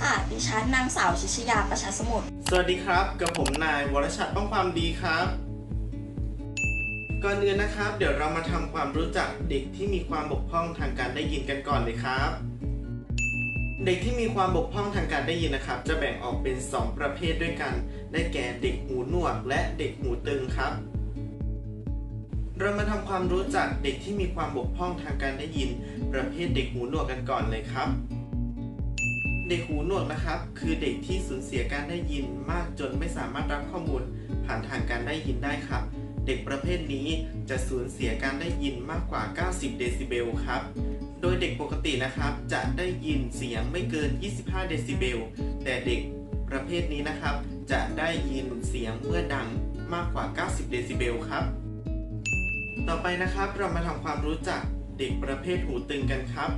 ค่ะ ดิฉันนางสาวชิชยาประชาสมุทร สวัสดีครับ กับผมนายวรชัดป้องความดีครับ ก่อนอื่นนะครับ เดี๋ยวเรามาทำความรู้จักเด็กที่มีความบกพร่องทางการได้ยินกันก่อนเลยครับ เด็กที่มีความบกพร่องทางการได้ยินนะครับ จะแบ่งออกเป็น 2 ประเภทด้วยกัน ได้แก่เด็กหูหนวก และเด็กหูตึงครับเรามาทำความรู้จักเด็กที่มีความบกพร่องทางการได้ยิน ประเภทเด็กหูหนวกกันก่อนเลยครับ เด็กหูหนวกนะครับ คือเด็กที่สูญเสียการได้ยินมากจนไม่สามารถรับข้อมูลผ่านทางการได้ยินได้ครับ เด็กประเภทนี้จะสูญเสียการได้ยินมากกว่า 90 เดซิเบลครับ โดยเด็กปกตินะครับ จะได้ยินเสียงไม่เกิน 25 เดซิเบล แต่เด็กประเภทนี้นะครับ จะได้ยินเสียงเมื่อดังมากกว่า 90 เดซิเบลครับ ต่อไปนะครับเรามาทำความรู้จักเด็กประเภทหูตึงกันครับ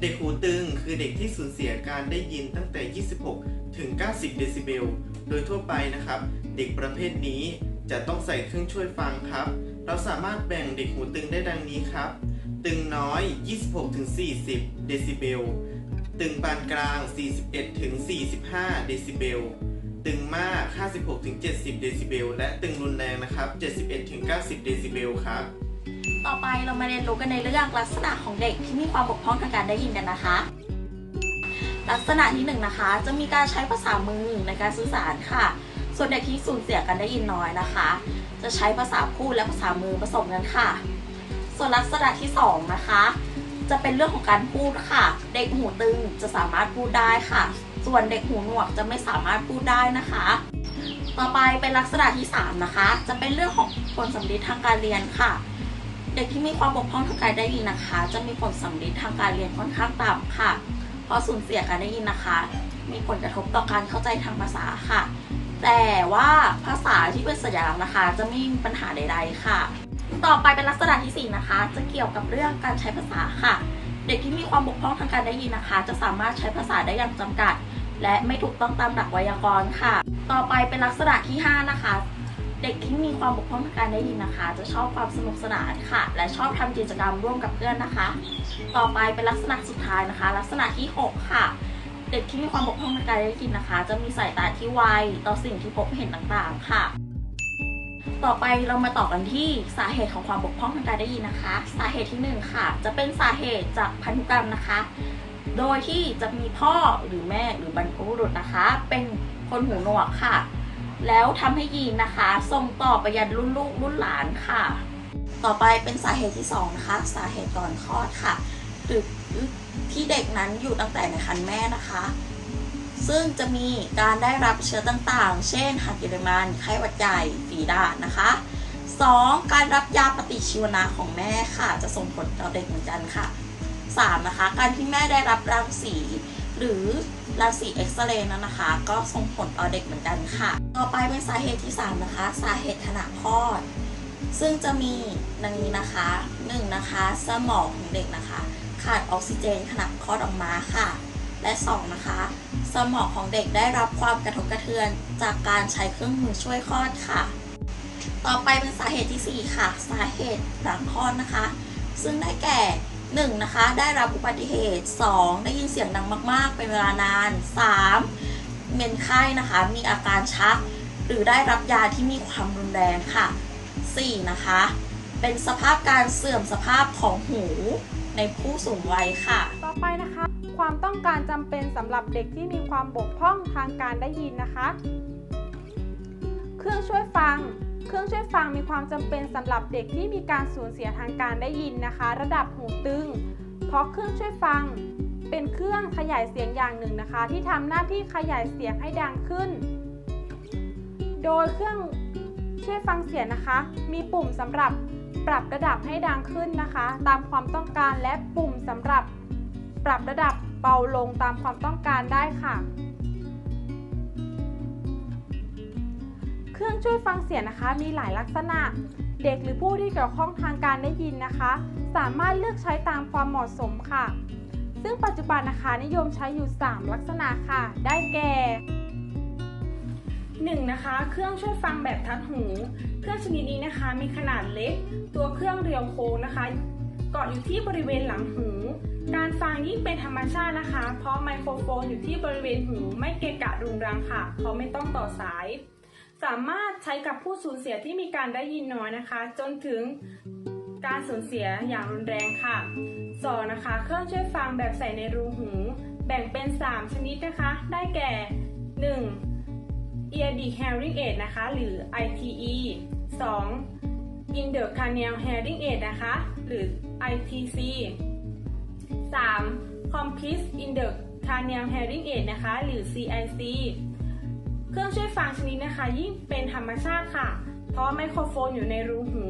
เด็กหูตึงคือเด็กที่สูญเสียการได้ยินตั้งแต่ 26 ถึง 90 เดซิเบล โดยทั่วไปนะครับ เด็กประเภทนี้จะต้องใส่เครื่องช่วยฟังครับ เราสามารถแบ่งเด็กหูตึงได้ดังนี้ครับ ตึงน้อย 26ถึง40 เดซิเบล ตึงปานกลาง 41ถึง45 เดซิเบล ตึงมาก 56ถึง70 เดซิเบล และตึงรุนแรงนะครับ 71ถึง90 เดซิเบลครับ ต่อไปเรามาเรียนรู้กันในเรื่องลักษณะของเด็กที่มีความบกพร่องทางการได้ยินกันนะคะ ลักษณะที่หนึ่งนะคะ จะมีการใช้ภาษามือในการสื่อสารค่ะ ส่วนเด็กที่สูญเสียการได้ยินน้อยนะคะ จะใช้ภาษาพูดและภาษามือผสมกันค่ะ ส่วนลักษณะที่สองนะคะ จะเป็นเรื่องของการพูดค่ะ เด็กหูตึงจะสามารถพูดได้ค่ะ ส่วนเด็กหูหนวกจะไม่สามารถพูดได้นะคะต่อไปเป็นลักษณะที่สามนะคะ จะเป็นเรื่องของผลสัมฤทธิ์ทางการเรียนค่ะ เด็กที่มีความบกพร่องทางการได้ยินนะคะ จะมีผลสัมฤทธิ์ทางการเรียนค่อนข้างต่ำค่ะ เพราะสูญเสียการได้ยินนะคะ มีผลกระทบต่อการเข้าใจทางภาษาค่ะ แต่ว่าภาษาที่เป็นสัญลักษณ์นะคะ จะไม่มีปัญหาใด ๆ ค่ะ ต่อไปเป็นลักษณะที่สี่นะคะ จะเกี่ยวกับเรื่องการใช้ภาษาค่ะ เด็กที่มีความบกพร่องทางการได้ยินนะคะ จะสามารถใช้ภาษาได้อย่างจำกัด และไม่ถูกต้องตามหลักไวยากรณ์ค่ะ ต่อไปเป็นลักษณะที่ห้านะคะ เด็กที่มีความบกพร่องทางการได้ยินนะคะ จะชอบความสนุกสนานค่ะ และชอบทำกิจกรรมร่วมกับเพื่อนนะคะ ต่อไปเป็นลักษณะสุดท้ายนะคะ ลักษณะที่ 6 ค่ะ เด็กที่มีความบกพร่องทางการได้ยินนะคะ จะมีสายตาที่ไวต่อสิ่งที่พบเห็นต่างๆค่ะ ต่อไปเรามาต่อกันที่สาเหตุของความบกพร่องทางการได้ยินนะคะ สาเหตุที่หนึ่งค่ะ จะเป็นสาเหตุจากพันธุกรรมนะคะ โดยที่จะมีพ่อหรือแม่หรือบรรพบุรุษนะคะ เป็นคนหูหนวกค่ะ แล้วทำให้ยีนนะคะ ส่งต่อไปยันรุ่นลูกรุ่นหลานค่ะ ต่อไปเป็นสาเหตุที่สองนะคะสาเหตุก่อนคลอดค่ะหรือที่เด็กนั้นอยู่ตั้งแต่ในครรภ์แม่นะคะ ซึ่งจะมีการได้รับเชื้อต่างๆ เช่นหัดเยอรมันไข้หวัดใหญ่ฝีดาษนะคะ 2. การรับยาปฏิชีวนะของแม่ค่ะ จะส่งผลต่อเด็กเหมือนกันค่ะ 3. นะคะ การที่แม่ได้รับรังสี หรือ รังสีเอ็กซเรย์นั้นนะคะ ก็ส่งผลต่อเด็กเหมือนกันค่ะ ต่อไปเป็นสาเหตุที่ 3 นะคะ สาเหตุขณะคลอด ซึ่งจะมีดังนี้นะคะ 1. นะคะ สมองของเด็กนะคะ ขาดออกซิเจนขณะคลอดออกมาค่ะ และ 2. นะคะ สมองของเด็กได้รับความกระทบกระเทือนจากการใช้เครื่องมือช่วยคลอดค่ะ ต่อไปเป็นสาเหตุทีสี่4 ค่ะ สาเหตุหลังคลอดนะคะ ซึ่งได้แก่ 1. นะคะ ได้รับอุบัติเหตุ 2. ได้ยินเสียงดังมาก ๆ เป็นเวลานาน 3. เมนไข้นะคะ มีอาการชัก หรือได้รับยาที่มีความรุนแรงค่ะ 4. นะคะ เป็นสภาพการเสื่อมสภาพของหูในผู้สูงวัยค่ะ ต่อไปนะคะ ความต้องการจำเป็นสำหรับเด็กที่มีความบกพร่องทางการได้ยินนะคะ เครื่องช่วยฟัง เครื่องช่วยฟังมีความจำเป็นสำหรับเด็กที่มีการสูญเสียทางการได้ยินนะคะ ระดับหูตึง เพราะเครื่องช่วยฟังเป็นเครื่องขยายเสียงอย่างหนึ่งนะคะ ที่ทำหน้าที่ขยายเสียงให้ดังขึ้น โดยเครื่องช่วยฟังเสียงนะคะ มีปุ่มสำหรับปรับระดับให้ดังขึ้นนะคะ ตามความต้องการและปุ่มสำหรับปรับระดับเบาลงตามความต้องการได้ค่ะ เครื่องช่วยฟังเสียงนะคะ มีหลายลักษณะ เด็กหรือผู้ที่เกี่ยวข้องทางการได้ยินนะคะ สามารถเลือกใช้ตามความเหมาะสมค่ะ ซึ่งปัจจุบันนะคะนิยมใช้อยู่ 3 ลักษณะค่ะ ได้แก่ 1. นะคะ เครื่องช่วยฟังแบบทัดหู เครื่องชนิดนี้นะคะ มีขนาดเล็ก ตัวเครื่องเรียวโค้งนะคะ เกาะอยู่ที่บริเวณหลังหู การฟังยิ่งเป็นธรรมชาตินะคะ เพราะไมโครโฟนอยู่ที่บริเวณหู ไม่เกะกะรุงรังค่ะ เพราะไม่ต้องต่อสาย สามารถใช้กับผู้สูญเสียที่มีการได้ยินน้อยนะคะ จนถึงการสูญเสียอย่างรุนแรงค่ะสองนะคะ เครื่องช่วยฟังแบบใส่ในรูหู แบ่งเป็น 3 ชนิดนะคะ ได้แก่ 1. Ear Deep Hearing Aid นะคะ หรือ ITE 2. Intracranial Hearing Aid นะคะ หรือ ITC 3. Complete Intracranial Hearing Aid นะคะ หรือ CIC เครื่องช่วยฟังชนิดนะคะ ยิ่งเป็นธรรมชาติค่ะ เพราะไมโครโฟนอยู่ในรูหู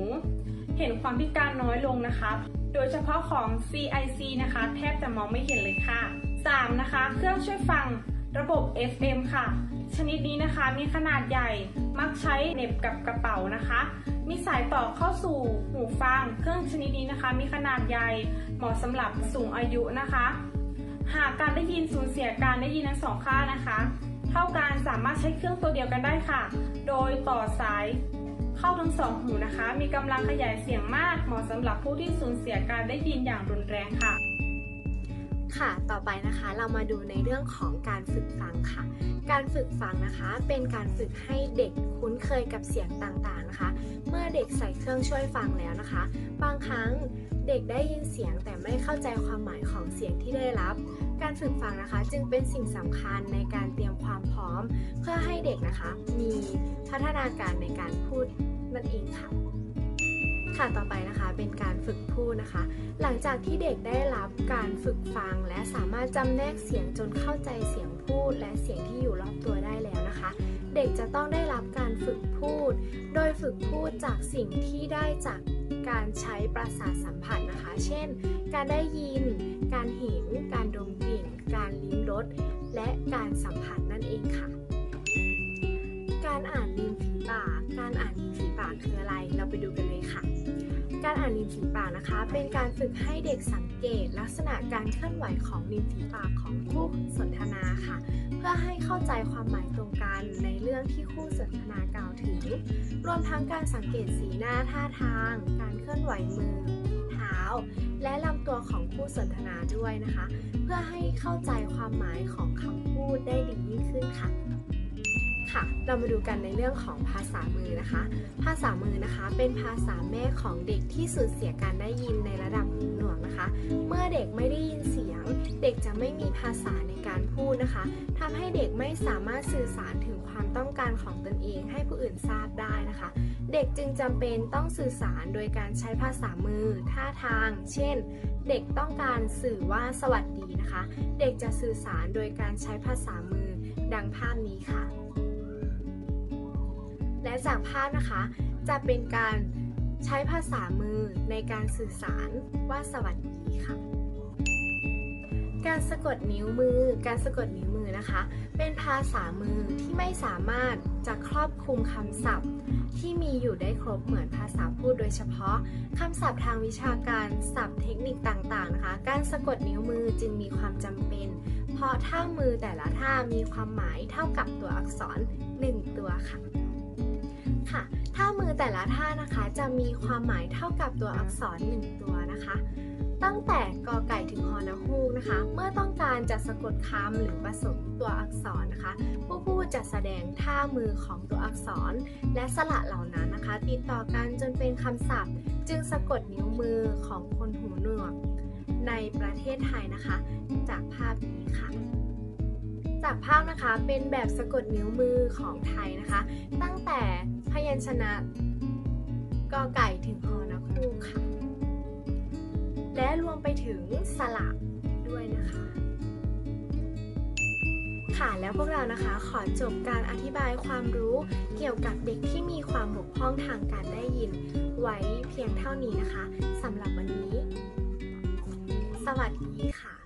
เห็นความพิการน้อยลงนะคะ โดยเฉพาะของ CIC นะคะ แทบจะมองไม่เห็นเลยค่ะ 3. นะคะ เครื่องช่วยฟังระบบ FM ค่ะ ชนิดนี้นะคะมีขนาดใหญ่ มักใช้เน็บกับกระเป๋านะคะ มีสายต่อเข้าสู่หูฟัง เครื่องชนิดนี้นะคะ มีขนาดใหญ่ เหมาะสำหรับสูงอายุนะคะ หากการได้ยินสูญเสียการได้ยินทั้งสองข้างนะคะ เท่ากันสามารถใช้เครื่องตัวเดียวกันได้ค่ะ โดยต่อสายเข้าทั้งสองหูนะคะ มีกำลังขยายเสียงมากเหมาะสำหรับผู้ที่สูญเสียการได้ยินอย่างรุนแรงค่ะ ค่ะ ต่อไปนะคะเรามาดูในเรื่องของการฝึกฟังค่ะ การฝึกฟังนะคะ เป็นการฝึกให้เด็กคุ้นเคยกับเสียงต่างๆนะคะ เมื่อเด็กใส่เครื่องช่วยฟังแล้วนะคะ บางครั้งเด็กได้ยินเสียงแต่ไม่เข้าใจความหมายของเสียงที่ได้รับ การฝึกฟังนะคะ จึงเป็นสิ่งสำคัญในการเตรียมความพร้อม เพื่อให้เด็กนะคะ มีพัฒนาการในการพูดนั่นเองค่ะ ค่ะต่อไปนะคะเป็นการฝึกพูดนะคะ หลังจากที่เด็กได้รับการฝึกฟัง และสามารถจำแนกเสียงจนเข้าใจเสียงพูด และเสียงที่อยู่รอบตัวได้แล้วนะคะ เด็กจะต้องได้รับการฝึกพูด โดยฝึกพูดจากสิ่งที่ได้จากการใช้ประสาทสัมผัสนะคะ เช่น การได้ยิน การเห็น การดมกลิ่น การลิ้มรส และการสัมผัสนั่นเองค่ะ การอ่านริมฝีปาก การอ่านริมฝีปากคืออะไร เราไปดูกันเลยค่ะ การอ่านริมฝีปากนะคะ เป็นการฝึกให้เด็กสังเกต ลักษณะการเคลื่อนไหวของริมฝีปากของคู่สนทนาค่ะ เพื่อให้เข้าใจความหมายตรงกันในเรื่องที่คู่สนทนากล่าวถึง รวมทั้งการสังเกตสีหน้าท่าทาง การเคลื่อนไหวมือ เท้า และลำตัวของคู่สนทนาด้วยนะคะ เพื่อให้เข้าใจความหมายของคำพูดได้ดียิ่งขึ้นค่ะ ค่ะ เรามาดูกันในเรื่องของภาษามือนะคะ ภาษามือนะคะ เป็นภาษาแม่ของเด็กที่สูญเสียการได้ยินในระดับหูหนวกนะคะ เมื่อเด็กไม่ได้ยินเสียง เด็กจะไม่มีภาษาในการพูดนะคะทำให้เด็กไม่สามารถสื่อสารถึงความต้องการของตนเองให้ผู้อื่นทราบได้นะคะ เด็กจึงจำเป็นต้องสื่อสารโดยการใช้ภาษามือ ท่าทาง เช่น เด็กต้องการสื่อว่าสวัสดีนะคะ เด็กจะสื่อสารโดยการใช้ภาษามือดังภาพนี้ค่ะ และจากภาพนะคะ จะเป็นการใช้ภาษามือในการสื่อสารว่าสวัสดีค่ะ การสะกดนิ้วมือ การสะกดนิ้วมือนะคะ เป็นภาษามือที่ไม่สามารถจะครอบคลุมคำศัพท์ ที่มีอยู่ได้ครบเหมือนภาษาพูดโดยเฉพาะคำศัพท์ทางวิชาการศัพท์เทคนิคต่างๆนะคะ การสะกดนิ้วมือจึงมีความจำเป็น เพราะท่ามือแต่ละท่ามีความหมายเท่ากับตัวอักษร 1 ตัวค่ะ อแต่ละท่านะคะจะมีความหมายเท่ากับตัวอักษร 1 ตัวนะคะ ตั้งแต่กอไก่ถึงฮอนฮูกนะคะ เมื่อต้องการจะสะกดคำหรือผสมตัวอักษรนะคะ ผู้พูดจะแสดงท่ามือของตัวอักษร และสระเหล่านั้นนะคะ ติดต่อกันจนเป็นคำศัพท์ จึงสะกดนิ้วมือของคนหูหนวกในประเทศไทยนะคะ จากภาพนี้ค่ะ จากภาพนะคะเป็นแบบสะกดนิ้วมือของไทยนะคะ ตั้งแต่พยัญชนะกอไก่ถึงฮอนคูกค่ะ และรวมไปถึงสระด้วยนะคะ ค่ะแล้วพวกเรานะคะขอจบการอธิบายความรู้เกี่ยวกับเด็กที่มีความบกพร่องทางการได้ยิน ไว้เพียงเท่านี้นะคะสำหรับวันนี้ สวัสดีค่ะ